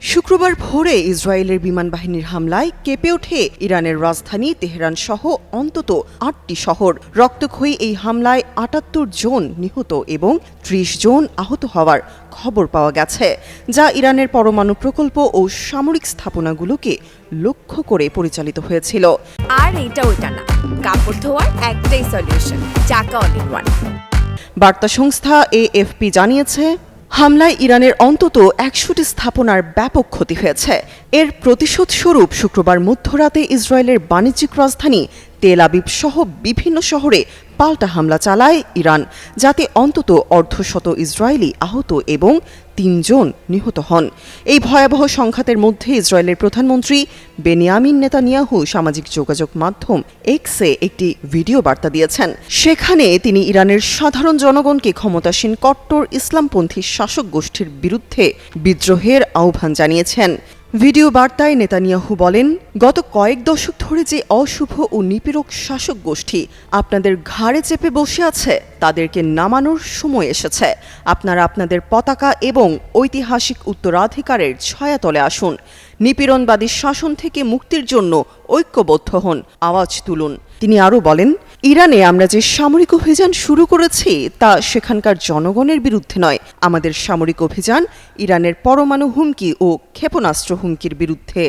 শুক্রবার ভোরে ইসরায়েলের বিমান বাহিনীর হামলায় কেঁপে ওঠে ইরানের রাজধানী তেহরান সহ অন্তত আটটি শহর। রক্তক্ষয়ী এই হামলায় আটাত্তর জন নিহত এবং ত্রিশ জন আহত হওয়ার খবর পাওয়া গেছে যা ইরানের পরমাণু প্রকল্প ও সামরিক স্থাপনাগুলোকে লক্ষ্য করে পরিচালিত হয়েছিল। আর এটা ওইটা না কাপড় ধোয়ার একটাই সলিউশন চাকা অল ইন ওয়ান বার্তা সংস্থা এএফপি জানিয়েছে হামলায় ইরানের অন্তত একশোটি স্থাপনার ব্যাপক ক্ষতি হয়েছে। এর প্রতিশোধ স্বরূপ শুক্রবার মধ্যরাতে ইসরায়েলের বাণিজ্যিক রাজধানী তেল আবিব সহ বিভিন্ন শহরে পাল্টা হামলা চালায় ইরান, যাতে অন্তত অর্ধশত ইসরায়েলি আহত এবং তিনজন নিহত হন। এই ভয়াবহ সংঘাতের মধ্যে ইসরায়েলের প্রধানমন্ত্রী বেনিয়ামিন নেতানিয়াহু সামাজিক যোগাযোগ মাধ্যম এক্সে একটি ভিডিও বার্তা দিয়েছেন। সেখানে তিনি ইরানের সাধারণ জনগণকে ক্ষমতাসীন কট্টর ইসলামপন্থী শাসক গোষ্ঠীর বিরুদ্ধে বিদ্রোহের আহ্বান জানিয়েছেন। ভিডিও বার্তায় নেতানিয়াহু বলেন, গত কয়েক দশক ধরে যে অশুভ ও নিপীড়ক শাসক গোষ্ঠী আপনাদের ঘাড়ে চেপে বসে আছে, তাদেরকে নামানোর সময় এসেছে। আপনারা আপনাদের পতাকা এবং ঐতিহাসিক উত্তরাধিকারের ছায়াতলে আসুন। নিপীড়নবাদী শাসন থেকে মুক্তির জন্য ঐক্যবদ্ধ হন। আওয়াজ তুলুন। তিনি আরও বলেন ইরানে আমরা যে সামরিক অভিযান শুরু করেছি, তা সেখানকার জনগণের বিরুদ্ধে নয়। আমাদের সামরিক অভিযান ইরানের পরমাণু হুমকি ও ক্ষেপণাস্ত্র হুমকির বিরুদ্ধে।